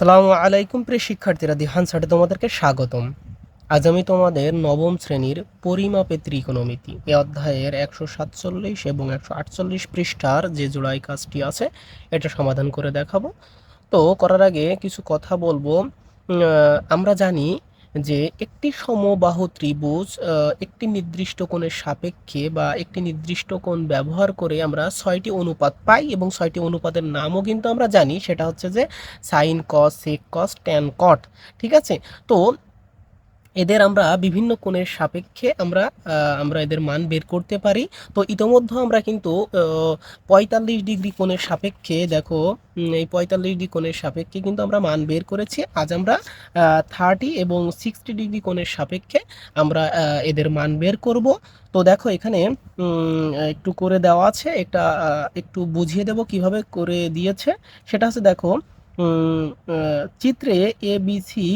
আসসালামু আলাইকুম প্রিয় শিক্ষার্থীরা, দিহান সাটে তোমাদেরকে স্বাগতম। আজ আমি তোমাদের নবম শ্রেণির পরিমাপে ত্রিকোণমিতি, এ অধ্যায়ের একশো সাতচল্লিশ এবং একশো আটচল্লিশ পৃষ্ঠার যে জোড়াই কাজটি আছে, এটা সমাধান করে দেখাবো। তো করার আগে কিছু কথা বলব। আমরা জানি যে একটি সমবাহু ত্রিভুজ একটি নির্দিষ্ট কোণের সাপেক্ষে বা একটি নির্দিষ্ট কোণ ব্যবহার করে আমরা ছয়টি অনুপাত পাই এবং ছয়টি অনুপাতের নামও কিন্তু আমরা জানি, সেটা হচ্ছে যে সাইন কস সেক কস ট্যান কট ঠিক আছে? তো এদের আমরা বিভিন্ন কোণের সাপেক্ষে আমরা আমরা এদের মান বের করতে পারি। তো ইতোমধ্যে আমরা কিন্তু পঁয়তাল্লিশ ডিগ্রি কোণের সাপেক্ষে দেখো এই পঁয়তাল্লিশ ডিগ্রি কোণের সাপেক্ষে কিন্তু আমরা মান বের করেছি। আজ আমরা থার্টি এবং সিক্সটি ডিগ্রি কোণের সাপেক্ষে আমরা এদের মান বের করব। তো দেখো এখানে একটু করে দেওয়া আছে। আহ, একটু বুঝিয়ে দেব কীভাবে করে দিয়েছে। সেটা হচ্ছে দেখো চিত্রে এ বি সি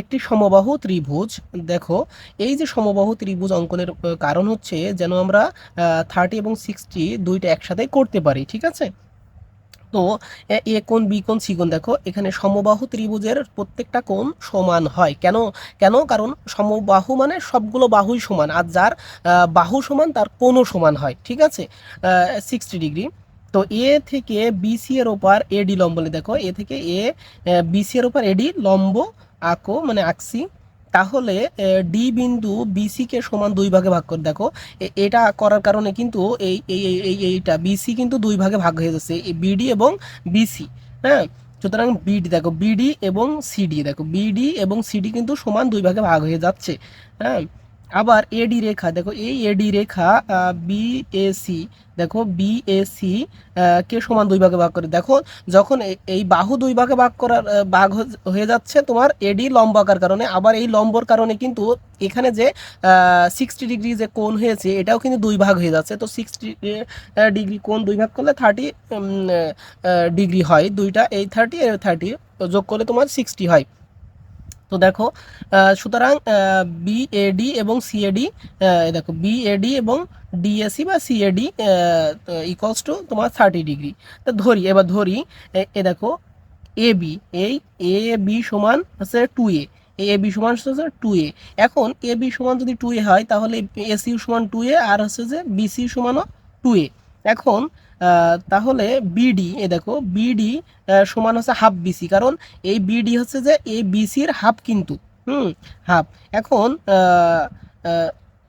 একটি সমবাহু ত্রিভুজ। দেখো, এই যে সমবাহু ত্রিভুজ অঙ্কনের কারণ হচ্ছে যেন আমরা থার্টি এবং সিক্সটি দুইটা একসাথে করতে পারি, ঠিক আছে? তো, এ কোণ, বি কোণ, সি দেখো, এখানে সমবাহু ত্রিভুজের প্রত্যেকটা কোণ সমান হয়। কেন? কেন? কারণ সমবাহু মানে সবগুলো বাহুই সমান, আর যার বাহু সমান তার কোণও সমান হয়, ঠিক আছে? সিক্সটি ডিগ্রি তো, এ থেকে বিসি এর ওপর এডি লম্ব, দেখো, এ থেকে এ বিসি এর ওপর এডি লম্ব আঁকো মানে আঁকছি। তাহলে ডি বিন্দু বিসি কে সমান দুই ভাগে ভাগ করে দেখো। এটা করার কারণে কিন্তু এই- এই এইটা বিসি কিন্তু দুই ভাগে ভাগ হয়ে যাচ্ছে বিডি এবং বিসি হ্যাঁ? সুতরাং বিডি দেখো বিডি এবং সিডি দেখো বিডি এবং সিডি কিন্তু সমান দুই ভাগে ভাগ হয়ে যাচ্ছে হ্যাঁ? আবার এডি রেখা, দেখো এই এডি রেখা বিএসি দেখো বিএসি কে সমান দুই ভাগে ভাগ করে? দেখো যখন এই বাহু দুই ভাগে ভাগ করার ভাগ হয়ে- যাচ্ছে, তোমার এডি লম্বাকার কারণে। আবার এই লম্বর কারণে কিন্তু এখানে যে সিক্সটি ডিগ্রি যে কোণ হয়েছে, এটাও কিন্তু দুই ভাগ হয়ে যাচ্ছে। তো সিক্সটি ডিগ্রি কোণ দুই ভাগ করলে থার্টি ডিগ্রি হয়। দুইটা এই থার্টি থার্টি যোগ করলে তোমার সিক্সটি হয়। তো দেখো সুতরাং বিএডি এবং সিএডি দেখো বিএডি এবং ডিএসি বা সিএডি ইকুয়ালস টু তোমার থার্টি ডিগ্রি তো ধরি, এবার ধরি, এ- দেখো এ বি এই এ বি সমান হচ্ছে টু এ এ বি সমান হচ্ছে টু এ এখন এ বি সমান যদি টু এ হয়, তাহলে এসি সমান টু এ আর হচ্ছে যে বিসি সমানও টু এ এখন তাহলে বিডি এ দেখো বিডি সমান হচ্ছে হাফ বিসি কারণ এই বিডি হচ্ছে যে এই বিসির হাফ কিন্তু, হুম হাফ এখন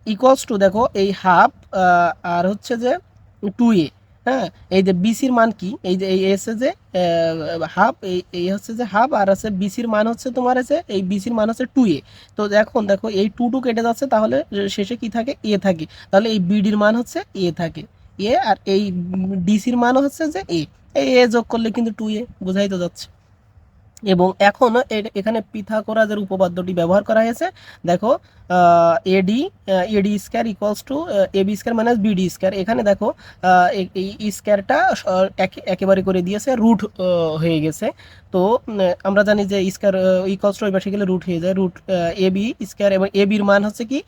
ইকুয়ালস টু দেখো, এই হাফ আর হচ্ছে যে টু এ হ্যাঁ এই যে বিসির মান কি? এই যে, এই এসে যে হাফ এই এই হচ্ছে যে হাফ আর হচ্ছে বিসির মান হচ্ছে তোমার আছে, এই বিসির মান হচ্ছে টু এ তো এখন দেখো, এই টু টু কেটে যাচ্ছে, তাহলে শেষে কি থাকে? এ থাকে। তাহলে এই বিডির মান হচ্ছে এ থাকে। এ আর এই ডিসির মানও হচ্ছে যে এ। এই এ যোগ করলে কিন্তু টু এ বোঝাই তো যাচ্ছে। এবং এখন এখানে পিথাগোরাসের উপপাদ্যটি ব্যবহার করা হয়েছে। দেখো AD AD square equals to A AB square minus BD square. এখানে দেখো এই- স্কোয়ারটা একেবারে করে দিয়েছে রুট হয়ে গেছে। তো আমরা জানি যে স্কোয়ার ইকুয়ালস টু ওই গেলে রুট হয়ে যায়। রুট এবি স্কোয়ার এবং এবির মান হচ্ছে কি?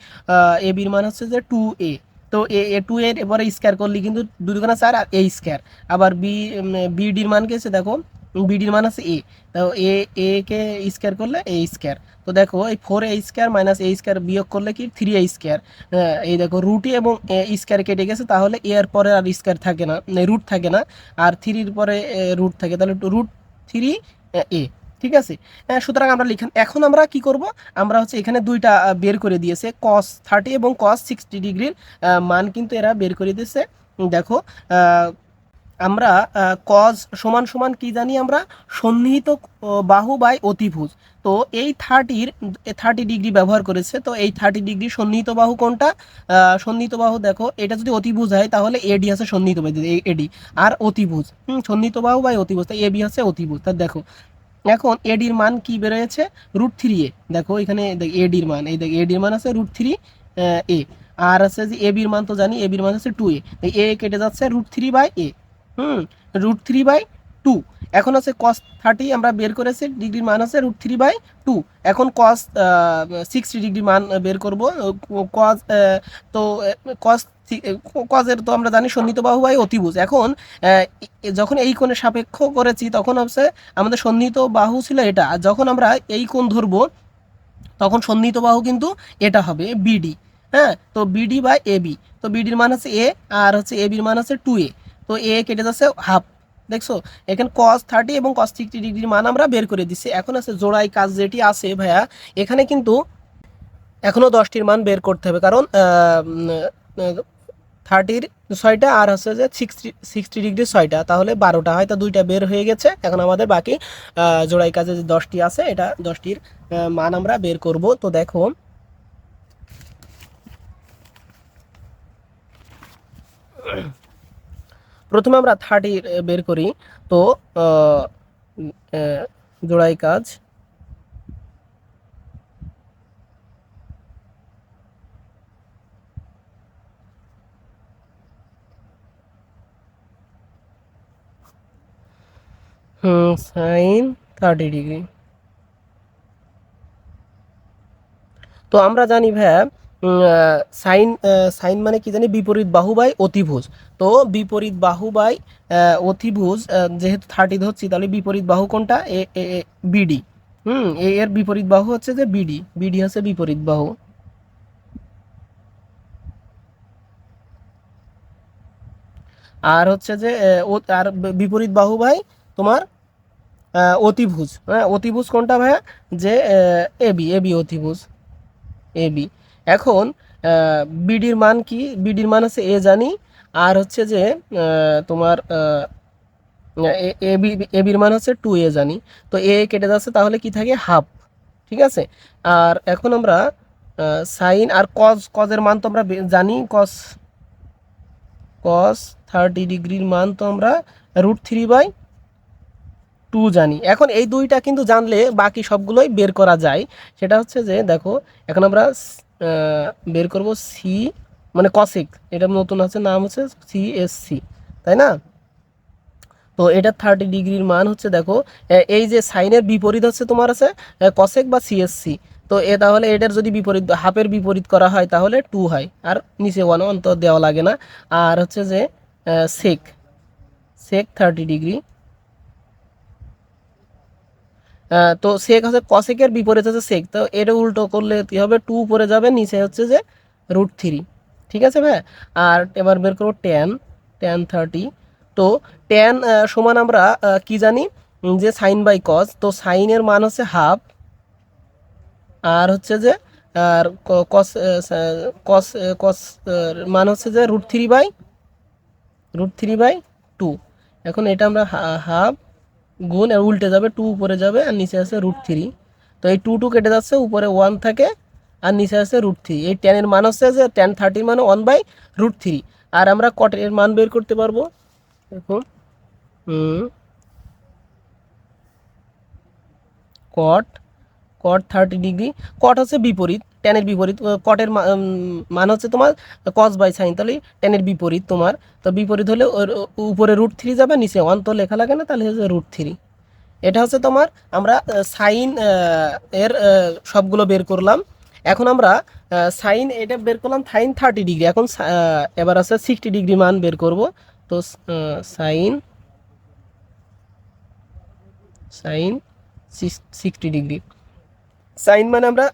এবির মান হচ্ছে যে টু এ। তো এ এ টু এর এবারে স্কোয়ার করলে কিন্তু দুগুণা চার আর এ স্কোয়ার আবার বি বিডির মান গেছে দেখো? বিডির মান আছে এ তো এ এ কে স্কোয়ার করলে এ স্কোয়ার তো দেখো, এই four A square minus A square বিয়োগ করলে কি? থ্রি এ স্কোয়ার এই দেখো রুটি এবং এ স্কোয়ার কেটে গেছে, তাহলে এ এর পরে আর স্কোয়ার থাকে না রুট থাকে না। আর থ্রির পরে রুট থাকে। তাহলে রুট থ্রি এ ঠিক আছে? সুতরাং আমরা লিখেন এখন আমরা কি করব? আমরা হচ্ছে এখানে দুইটা বের করে দিয়েছে। কস থার্টি এবং কস সিক্সটি ডিগ্রির মান কিন্তু এরা বের করে দিয়েছে। দেখো আমরা কজ সমান সমান কি জানি আমরা? সন্নিহিত বাহু বাই অতিভুজ। তো এই থার্টির থার্টি ডিগ্রি ব্যবহার করেছে। তো এই থার্টি ডিগ্রি সন্নিহিত বাহু কোনটা? সন্নিহিত বাহু দেখো, এটা যদি অতিভুজ হয়, তাহলে এডি আছে সন্নিহিত বাহু এডি আর অতিভুজ, হুম, সন্নিহিত বাহু বাই অতিভুজ, তাই এবি হচ্ছে অতিভুজ। তা দেখো এখন এডির মান কি বেরোয়েছে? রুট থ্রি এ দেখো, এখানে এডির মান, এই দেখ এডির মান আছে রুট থ্রি এ আর আছে যে এ বির মান তো জানি এ বির মান হচ্ছে টু এ এ কেটে যাচ্ছে root three by A hmm root three by two এখন আছে কস থার্টি আমরা বের করেছি ডিগ্রির মান আছে রুট থ্রি বাই টু এখন কস সিক্সটি ডিগ্রি মান বের করব কস তো কস কজের তো আমরা জানি সন্নিহিত বাহু বাই অতিভুজ। এখন যখন এই কোণের সাপেক্ষ করেছি, তখন হচ্ছে আমাদের সন্নিহিত বাহু ছিল এটা। আর যখন আমরা এই কোণ ধরবো, তখন সন্নিহিত বাহু কিন্তু এটা হবে বিডি হ্যাঁ? তো বিডি বাই এ বি তো বিডির মান হচ্ছে এ আর হচ্ছে এ বির মান হচ্ছে টু এ তো এ কেটে যাচ্ছে হাফ দেখছ? এখানে কস থার্টি এবং কস সিক্সটি ডিগ্রির মান আমরা বের করে দিচ্ছি। এখন আছে জোড়াই কাজ যেটি আছে, ভাইয়া, এখানে কিন্তু এখনও দশটির মান বের করতে হবে। কারণ থার্টির ছয়টা আর হচ্ছে যে সিক্সটি সিক্সটি ডিগ্রি ছয়টা, তাহলে বারোটা হয়তো দুইটা বের হয়ে গেছে। এখন আমাদের বাকি জোড়াই কাজে যে দশটি আছে, এটা দশটির মান আমরা বের করব। তো দেখো, প্রথমে আমরা থার্টি বের করি। তো জোড়াই কাজ সাইন থার্টি ডিগ্রি তো আমরা জানি ভাইয়া সাইন সাইন মানে কি জানি? বিপরীত বাহু বাই অতিভুজ। তো বিপরীত বাহু বাই অতিভুজ যেহেতু থার্টি ধরছি, তাহলে বিপরীত বাহু কোনটা? এ বিডি হুম এ এর বিপরীত বাহু হচ্ছে যে বিডি বিডি হচ্ছে বিপরীত বাহু। আর হচ্ছে যে আর বিপরীত বাহু ভাই তোমার অতিভুজ। হ্যাঁ অতিভুজ কোনটা ভাইয়া? যে এবি এবি অতিভুজ। এবি এখন বিডির মান কি? বিডির মান হচ্ছে এ জানি, আর হচ্ছে যে তোমার এবি এবির মান হচ্ছে টু এ জানি। তো এ কেটে যাচ্ছে তাহলে কি থাকে? হাফ। ঠিক আছে? আর এখন আমরা সাইন আর কজ, কজের মান তো আমরা জানি, কস কস থার্টি ডিগ্রির মান তো আমরা রুট থ্রি বাই টু জানি। এখন এই দুইটা কিন্তু জানলে বাকি সবগুলোই বের করা যায়। সেটা হচ্ছে যে, দেখো, এখন আমরা বের করব সি মানে কসেক এটা নতুন আছে নাম হচ্ছে সি এস সি তাই না? তো এটা থার্টি ডিগ্রির মান হচ্ছে, দেখো এই যে সাইনের বিপরীত হচ্ছে তোমার আছে কসেক বা সিএসসি তো এ তাহলে এটার যদি বিপরীত, হাফের বিপরীত করা হয়, তাহলে টু হয়। আর নিচে ওয়ান অন্তর দেওয়া লাগে না। আর হচ্ছে যে সেক সেক থার্টি ডিগ্রি। তো সেক হচ্ছে কসেকের বিপরীত হচ্ছে সেক তো এটা উল্টো করলে কি হবে? টু উপরে যাবে, নিচে হচ্ছে যে রুট থ্রি ঠিক আছে ভাই? আর এবার বের করব টেন টেন থার্টি তো টেন সমান আমরা কি জানি? যে সাইন বাই কস তো সাইনের মান হচ্ছে হাফ আর হচ্ছে যে, আর কস কস কস মান হচ্ছে যে root three by root three by two এখন এটা আমরা হাফ গুণ আর উল্টে যাবে টু উপরে যাবে, আর নিচে আছে রুট থ্রি তো এই টু টু কেটে যাচ্ছে, উপরে ওয়ান থাকে, আর নিচে আছে রুট থ্রি এই টেনের মান হচ্ছে যে টেন থার্টির মানে ওয়ান বাই রুট থ্রি আর আমরা কটের মান বের করতে পারব। দেখুন কট কট থার্টি ডিগ্রি কট হচ্ছে বিপরীত। টেনের বিপরীত কটের মান হচ্ছে তোমার কস বাই সাইন তাহলে টেনের বিপরীত তোমার। তো বিপরীত হলে ওর উপরে রুট থ্রি যাবে, নিচে ওয়ান তো লেখা লাগে না, তাহলে হচ্ছে রুট থ্রি এটা হচ্ছে তোমার, আমরা সাইন এর সবগুলো বের করলাম। এখন আমরা সাইন এটা বের করলাম সাইন থার্টি ডিগ্রি এখন এবার আছে সিক্সটি ডিগ্রি মান বের করব। তো sine sine sixty degree sine মানে আমরা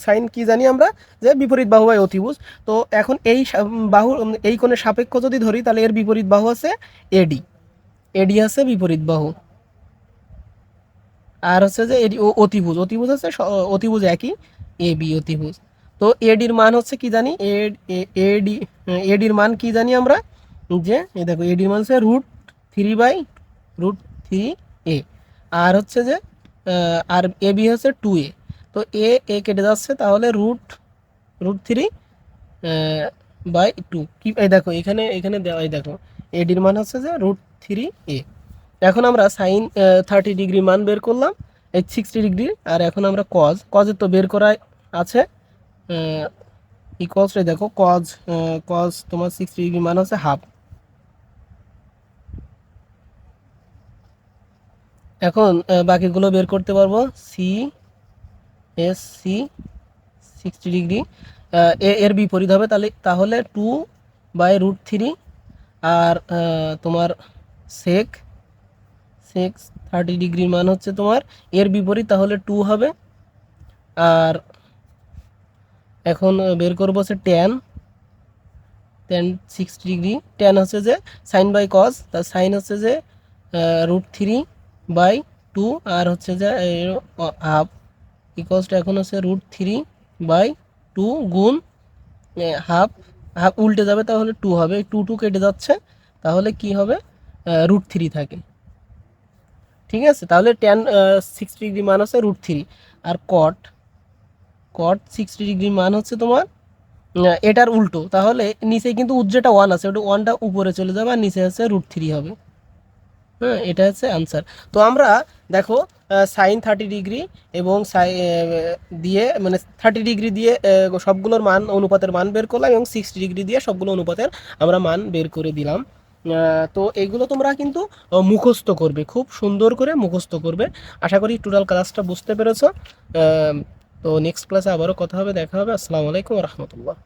সাইন কি জানি আমরা? যে বিপরীত বাহু হয় অতিভুজ। তো এখন এই বাহু, এই কোণের সাপেক্ষ যদি ধরি, তাহলে এর বিপরীত বাহু আছে এডি এডি আছে বিপরীত বাহু। আর হচ্ছে যে এডি অতিভুজ। অতিভুজ স- অতিভুজ একই। এ বি অতিভুজ। তো এডির মান হচ্ছে কি জানি? এডি এডির মান কি জানি আমরা? যে, এই দেখো এডির মান হচ্ছে root three by root three A আর হচ্ছে যে আর এ বি হচ্ছে টু এ তো এ এ কেটে যাচ্ছে, তাহলে root root three by two কি, এই দেখো, এখানে এখানে দেওয়া, এই দেখো এডির মান হচ্ছে যে রুট থ্রি এ এখন আমরা সাইন থার্টি ডিগ্রি মান বের করলাম, এই সিক্সটি ডিগ্রি আর এখন আমরা কজ কজের তো বের করা আছে ইকলস দেখো কজ কজ তোমার সিক্সটি ডিগ্রি মান হচ্ছে হাফ এখন বাকিগুলো বের করতে পারব C S C sixty degree এর বিপরীত হবে। তাহলে তাহলে টু বাই রুট থ্রি আর তোমার সেক সেক্স থার্টি ডিগ্রির মান হচ্ছে তোমার এর বিপরীত, তাহলে টু হবে। আর এখন বের করব হচ্ছে tan tan sixty degree tan হচ্ছে যে সাইন বাই কজ তার সাইন হচ্ছে যে রুট থ্রি বাই টু আর হচ্ছে যে হাফ ইকোয়াসটা এখন হচ্ছে রুট থ্রি বাই টু গুণ হাফ হাফ উল্টে যাবে তাহলে টু হবে। টু টু কেটে যাচ্ছে, তাহলে কি হবে? রুট থ্রি থাকে। ঠিক আছে? তাহলে টেন সিক্সটি ডিগ্রি মান হচ্ছে রুট থ্রি আর কট কট সিক্সটি ডিগ্রি মান হচ্ছে তোমার এটার উল্টো। তাহলে নিচে কিন্তু উজ্জেটা ওয়ান আছে, ওটা ওয়ানটা উপরে চলে যাবে আর নিচে হচ্ছে রুট থ্রি হবে। হ্যাঁ এটা হচ্ছে আনসার তো আমরা দেখো সাইন থার্টি ডিগ্রি এবং দিয়ে মানে থার্টি ডিগ্রি দিয়ে সবগুলোর মান, অনুপাতের মান বের করলাম এবং সিক্সটি ডিগ্রি দিয়ে সবগুলো অনুপাতের আমরা মান বের করে দিলাম। তো এগুলো তোমরা কিন্তু মুখস্থ করবে, খুব সুন্দর করে মুখস্থ করবে। আশা করি টোটাল ক্লাসটা বুঝতে পেরেছ। তো নেক্সট ক্লাসে আবারও কথা হবে, দেখা হবে। আসসালামু আলাইকুম রহমতুল্লাহ।